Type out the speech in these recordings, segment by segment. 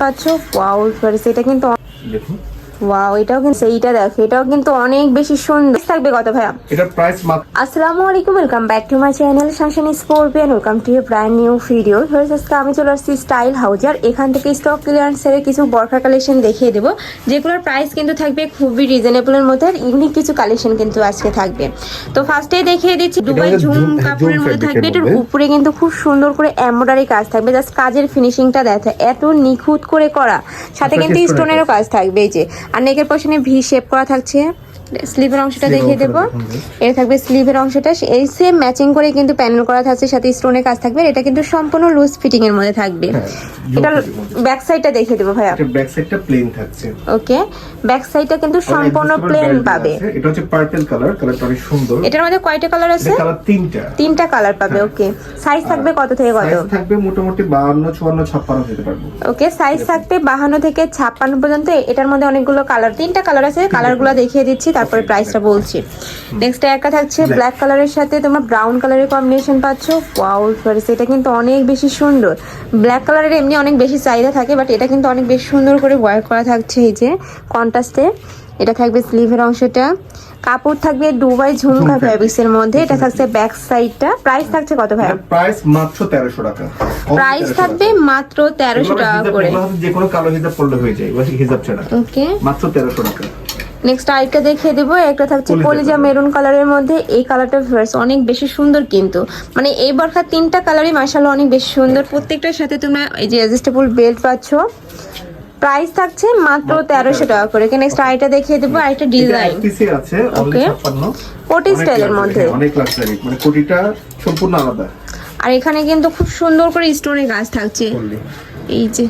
পাচ্ছ? ওয়াও এটা কিন্তু ওয়াও এটাও কিন্তু সেইটা দেখো এটাও কিন্তু অনেক বেশি সুন্দর। থাকবে কত ভাইয়া? এটার প্রাইস মাত্র আসসালামু আলাইকুম welcome back to my channel শানশানি scorpion welcome to brand new video আজকে আমি চলে আসছি স্টাইল হাউজ আর এখান থেকে স্টক ক্লিয়ারেন্সের কিছু বরখা কালেকশন দেখিয়ে দেবো। যেগুলোর প্রাইস কিন্তু থাকবে খুবই রিজনেবলের মধ্যে আর ইউনিক কিছু কালেকশন কিন্তু আজকে থাকবে। তো ফার্স্টে দেখিয়ে দিচ্ছি দুবাই ঝুম ঝুম- কাপড়ের মধ্যে থাকবে। এটার উপরে কিন্তু খুব সুন্দর করে এমব্রয়ডারি কাজ থাকবে। জাস্ট কাজের ফিনিশিংটা দেখা এত নিখুঁত করে করা। সাথে কিন্তু স্টোনেরও কাজ থাকবে এই যে। আর নেকের পশনে ভি শেপ করা থাকছে। স্লিভের অংশটা দেখিয়ে দেবো। এটা থাকবে স্লিভের অংশটা। এই সেম ম্যাচিং করে কিন্তু প্যানেল করা থাকছে সাথে স্টোনের কাজ থাকবে। এটা কিন্তু সম্পূর্ণ লুজ ফিটিং এর মধ্যে থাকবে। হ্যাঁ, এটা। ব্যাক সাইডটা দেখিয়ে দেবো ভাইয়া। ব্যাক সাইডটা প্লেন থাকছে। ওকে ব্যাক সাইডটা কিন্তু সম্পূর্ণ প্লেন পাবে। এটা হচ্ছে পার্পল কালার কালারটা অনেক সুন্দর। এটার মধ্যে কয়টা কালার আছে? কালার তিনটা। তিনটা কালার পাবে ওকে সাইজ থাকবে কত থেকে কত? সাইজ থাকবে মোটামুটি 52 54 56 যেতে পারব। ওকে সাইজ থাকবে বাহান্ন থেকে ছাপ্পান্ন পর্যন্ত। এটার মধ্যে অনেকগুলো কালার তিনটা কালার আছে। কালারগুলো দেখিয়ে দিচ্ছি তারপরে প্রাইসটা বলছি। নেক্সট একটা থাকছে. ব্ল্যাক কালারের সাথে তোমরা ব্রাউন কালারের কম্বিনেশন পাচ্ছ। ওয়াও এটা কিন্তু অনেক বেশি সুন্দর। ব্ল্যাক কালারের এমনি অনেক বেশি চাহিদা থাকে বাট এটা কিন্তু অনেক বেশি সুন্দর করে ওয়ার্ক করা থাকছে এই যে কন্ট্রাস্টে এটা থাকবে স্লিভের অংশটা। কাপড় থাকবে দুবাই ঝুমকা। ফ্যাব্রিক্স এর মধ্যে। এটা থাকছে ব্যাক সাইডটা প্রাইস থাকছে কত ভাই প্রাইস মাত্র 1300 টাকা। প্রাইস থাকবে মাত্র তেরোশো টাকা করে। যে কোনো কালো হিজাব পড়লে হয়ে যায় ওই হিজাব ছাড়া। ওকে মাত্র 1300 টাকা। নেক্সট আরেকটা দেখিয়ে দেবো। একটা থাকছে কলিজা মেরুন কালারের মধ্যে। এই কালারটা ভার্স অনেক বেশি সুন্দর কিন্তু। মানে এই বরখার তিনটা কালারই মার্শাল অনেক বেশি সুন্দর। প্রত্যেকটার সাথে তোমরা এই যে অ্যাডজাস্টেবল বেল্ট পাচ্ছ। প্রাইস থাকছে মাত্র তেরোশো টাকা করে। নেক্সট আরেকটা দেখিয়ে দেবো আরেকটা ডিজাইন. 56 কোটি স্টাইলের মধ্যে। অনেক লাক্সারি মানে কোটিটা সম্পূর্ণ আলাদা। আর এখানে কিন্তু খুব সুন্দর করে স্টোনের কাজ থাকছে। এই যে।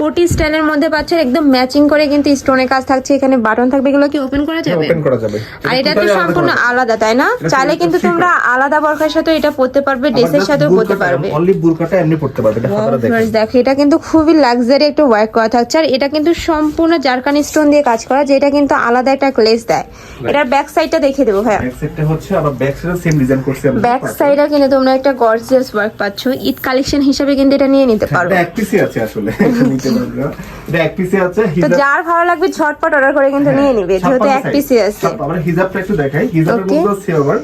কোটি স্টাইলের মধ্যে পাচ্ছেন একদম ম্যাচিং করে কিন্তু স্টোনের কাজ থাকছে এখানে বাটন থাকবে এগুলো কি ওপেন করা যাবে? ওপেন করা যাবে। আর এটা তো সম্পূর্ণ আলাদা তাই না? চাইলে কিন্তু তোমরা আলাদা বরখার সাথে এটা পরতে পারবে ড্রেসের সাথেও পরতে পারবে। অনলি বুরকাটা এমনি পড়তে পারবে এটা হাতাটা দেখো এটা কিন্তু খুবই লাক্সারি একটা ওয়ার্ক করা থাকছে আর এটা কিন্তু সম্পূর্ণ জারকানি স্টোন দিয়ে কাজ করা যেটা কিন্তু আলাদা একটা গ্লেজ দেয়। এটার ব্যাক সাইডটা দেখিয়ে দেবো ভাইয়া। ব্যাক সাইডটা হচ্ছে আবার ব্যাক সাইডে সেম ডিজাইন করছি আমরা। ব্যাক সাইডে কিন্তু তোমরা একটা গর্জিয়াস ওয়ার্ক পাচ্ছ ঈদ কালেকশন হিসেবে কিন্তু এটা নিয়ে নিতে পারো। এটা এক পিসি আছে আসলে। নিতে পারবে এটা এক পিসি আছে তো যার ভালো লাগবে ঝটপট অর্ডার করে কিন্তু নিয়ে নিবে যেহেতু এক পিসে আছে। আমরা হিজাবটা একটু দেখাই। হিজাবের মধ্যে আছে আবার।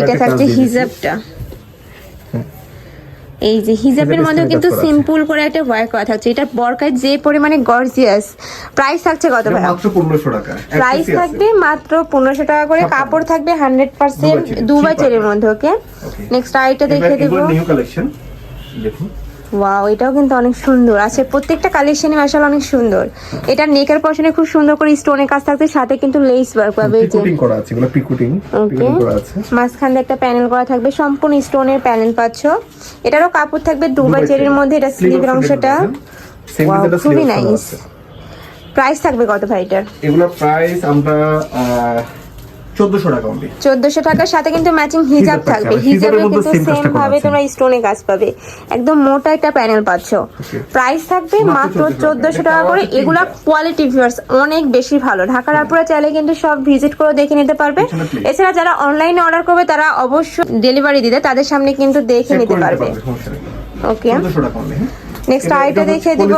এটা থাকছে হিজাবটা এই যে হিজাবের মধ্যে কিন্তু। সিম্পল করে একটা ওয়ার্ক করা থাকছে। এটা বরকায় যে পরিমাণে গর্জিয়াস প্রাইস থাকছে কত ভাই মাত্র 1500 টাকা। প্রাইস থাকবে মাত্র পনেরোশো টাকা করে কাপড় থাকবে hundred percent Dubai cherry, Dubai মধ্যে ওকে নেক্সট এবার দেখে দেবো। নিউ কালেকশন দেখুন। ওয়াও এটাও কিন্তু অনেক সুন্দর। আছে প্রত্যেকটা কালেকশনই মাসাল অনেক সুন্দর। এটা নেকের পশনে খুব সুন্দর করে স্টোনের কাজ থাকছে সাথে কিন্তু লেস ওয়ার্ক পাবে এই যে। পিকুটিং করা আছে এগুলো পিকুটিং ওকে পিকুটিং করা আছে। মাঝখান একটা প্যানেল করা থাকবে সম্পূর্ণ স্টোনের প্যানেল পাচ্ছ। এটারও কাপড় থাকবে দুবাই চেরির মধ্যে এটা স্লিভের অংশটা। Wow, খুবই নাইস প্রাইস থাকবে কত ভাই এটার? এগুলোর প্রাইস আমরা চোদ্দশো টাকা অনলি চোদ্দশো টাকার সাথে কিন্তু ম্যাচিং হিজাব থাকবে। হিজাবে কিন্তু সেম ভাবে তোমরা স্টোনে কাজ পাবে। একদম মোটা একটা প্যানেল পাচ্ছ. প্রাইস থাকবে মাত্র মাত্র 1400 টাকা। করে। এগুলা কোয়ালিটি ভিউয়ার্স অনেক বেশি ভালো। ঢাকার আপুরা চাইলে কিন্তু সব ভিজিট করে দেখে নিতে পারবে। এছাড়া যারা অনলাইনে অর্ডার করবে তারা অবশ্যই ডেলিভারি দিতে তাদের সামনে কিন্তু দেখে নিতে পারবে। ওকে নেক্সট আইটা দেখিয়ে দিব।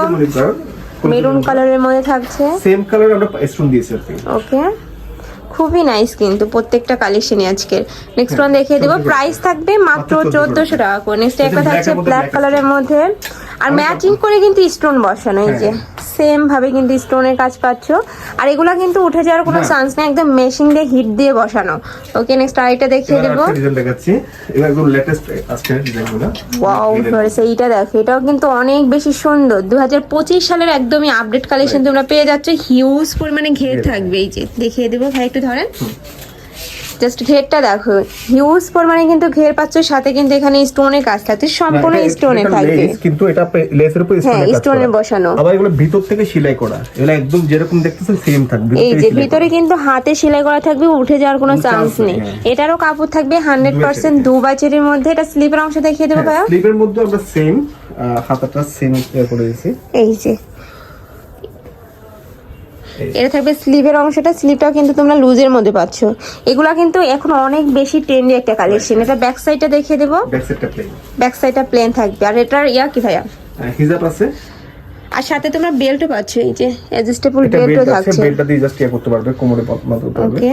মেরুন কালারের মধ্যে থাকছে। সেম কালার আমরা স্টোন দিয়েছি ওকে খুবই নাইস কিন্তু প্রত্যেকটা কালেকশনই আজকের। নেক্সট ওয়ান দেখিয়ে দেবো। প্রাইস থাকবে মাত্র মাত্র 1400 চোদ্দশো টাকা করে। নেক্সট এটা একটা থাকছে ব্ল্যাক কালারের মধ্যে। আর ম্যাচিং করে কিন্তু স্টোন বসানো এই যে সেম ভাবে কিন্তু স্টোনের কাজ পাচ্ছ। আর এগুলা কিন্তু উঠে যাওয়ার কোনো চান্স নেই একদম মেশিন দিয়ে হিট দিয়ে বসানো। ওকে নেক্সট আরেকটা দেখিয়ে দেবো। ডিজাইন দেখাচ্ছি। এবার একদম লেটেস্ট আজকে ডিজাইনগুলো ওয়াও এইটা দেখো এটাও কিন্তু অনেক বেশি সুন্দর। দু হাজার পঁচিশ সালের একদমই আপডেট কালেকশন তোমরা পেয়ে যাচ্ছ। হিউজ পরিমাণে ঘের। থাকবে এই যে। দেখিয়ে দেবো ভাই একটু ধরেন। জাস্ট ঘেরটা দেখো। হিউজ পরিমাণে কিন্তু ঘের পাচ্ছ সাথে কিন্তু এখানে স্টোনের কাজ থাকছে সম্পূর্ণ স্টোনে থাকবে কিন্তু এটা লেসের উপর হ্যাঁ, stone বসানো। আবার এগুলো ভিতর থেকে সেলাই করা। এগুলো একদম যেরকম দেখতেছেন সেম থাকবে এই যে ভিতরে কিন্তু হাতে সেলাই করা থাকবে উঠে যাওয়ার কোনো চান্স নেই হ্যাঁ। এটারও কাপড় থাকবে হান্ড্রেড পার্সেন্ট দু বাচের মধ্যে। এটা স্লিপের অংশ দেখিয়ে দেবো ভাইয়া। স্লিভের মধ্যে আমরা সেম হাতাটা সেম করে দিয়েছি। এই যে। এটা থাকবে স্লিভের অংশটা। স্লিভটাও কিন্তু তোমরা লুজের মধ্যে পাচ্ছ। এগুলা কিন্তু এখন অনেক বেশি ট্রেন্ডি একটা কালেকশন এটা ব্যাক সাইডটা দেখিয়ে দেবো। ব্যাক সাইডটা প্লেন থাকবে। আর এটার ইয়া কি ভাইয়া? হিজাব আছে? আর সাথে তোমরা বেল্টও পাচ্ছ। এই যে অ্যাডজাস্টেবল বেল্টও থাকছে। বেল্টটা দিয়ে জাস্ট ইয়া করতে পারবে কোমরে পাতলা করতে পারবে ওকে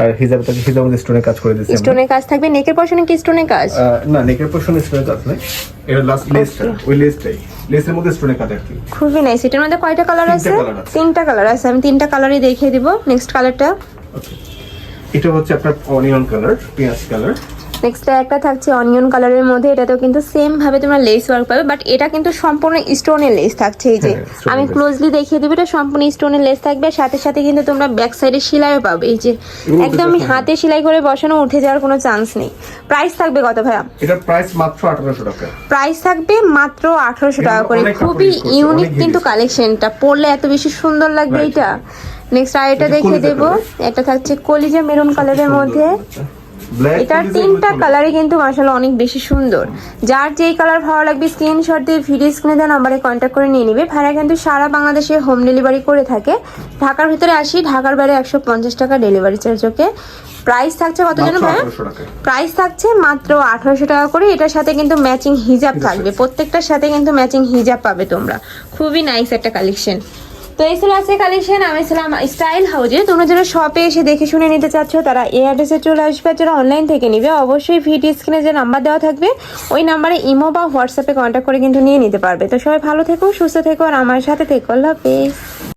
আর হিজাব থাকে হিজাব মধ্যে স্টোনের কাজ করে দিয়েছি স্টোনের কাজ থাকবে নেকের পশনে কি স্টোনের কাজ? না নেকের পোর্শন স্টোনের কাজ নাই। এটা লাস্ট লেসটা ওই লেসটাই লেসের মধ্যে স্টোনের কাজ আছে খুবই নাইস এটার মধ্যে কয়টা কালার আছে? তিনটা কালার আছে। আমি তিনটা কালারই দেখিয়ে দিব। নেক্সট কালারটা এটা হচ্ছে আপনার অনিয়ন কালার পেঁয়াজ কালার নেক্সট একটা থাকছে অনিয়ন কালারের মধ্যে এটাতেও কিন্তু সেম ভাবে তোমরা লেস ওয়ার্ক পাবে বাট এটা কিন্তু সম্পূর্ণ স্টোনের লেস থাকছে এই যে। হ্যাঁ, আমি ক্লোজলি দেখিয়ে দেবো এটা সম্পূর্ণ স্টোনের লেস থাকবে সাথে সাথে কিন্তু তোমরা ব্যাক সাইডে সেলাইও পাবে এই যে একদম হাতে সেলাই করে বসানো উঠে যাওয়ার কোনো চান্স নেই। প্রাইস থাকবে কত ভাইয়া? এটার প্রাইস মাত্র আঠারোশো টাকা। প্রাইস থাকবে মাত্র আঠারোশো টাকা করে। খুবই ইউনিক কিন্তু কালেকশনটা পরলে এত বেশি সুন্দর লাগবে এটা নেক্সট আর এটা এটা দেখিয়ে দেবো এটা থাকছে কলিজা মেরুন কালারের মধ্যে। এটার তিনটা কালারই কিন্তু মাসাল অনেক বেশি সুন্দর। যার যেই কালার ভালো লাগবে স্ক্রিনশট দিয়ে ভিডিও স্ক্রিনে দেওয়া নাম্বারে কন্ট্যাক্ট করে নিয়ে নিবে। ভাড়া কিন্তু সারা বাংলাদেশে হোম ডেলিভারি করে থাকে। ঢাকার ভিতরে আসি ঢাকার বাইরে একশো পঞ্চাশ টাকা ডেলিভারি চার্জ ওকে প্রাইস থাকছে কত জানো ভাইয়া? প্রাইস থাকছে মাত্র আঠারোশো টাকা করে। এটার সাথে কিন্তু ম্যাচিং হিজাব থাকবে। প্রত্যেকটার সাথে কিন্তু ম্যাচিং হিজাব পাবে তোমরা। খুবই নাইস একটা কালেকশন তো এই ছিল আছে কালেকশন আমি ছিলাম স্টাইল হাউজে। তোমরা যারা শপে এসে দেখে শুনে নিতে চাচ্ছ, তারা এই অ্যাড্রেসে চলে আসবে। যারা অনলাইন থেকে নিবে, অবশ্যই ভিডিও স্ক্রিনে যে নাম্বার দেওয়া থাকবে, ওই নাম্বারে ইমো বা হোয়াটসঅ্যাপে কন্ট্যাক্ট করে কিন্তু নিয়ে নিতে পারবে। তো সবাই ভালো থেকো, সুস্থ থেকো, আর আমার সাথে থেকো। আল্লাহ হাফেজ।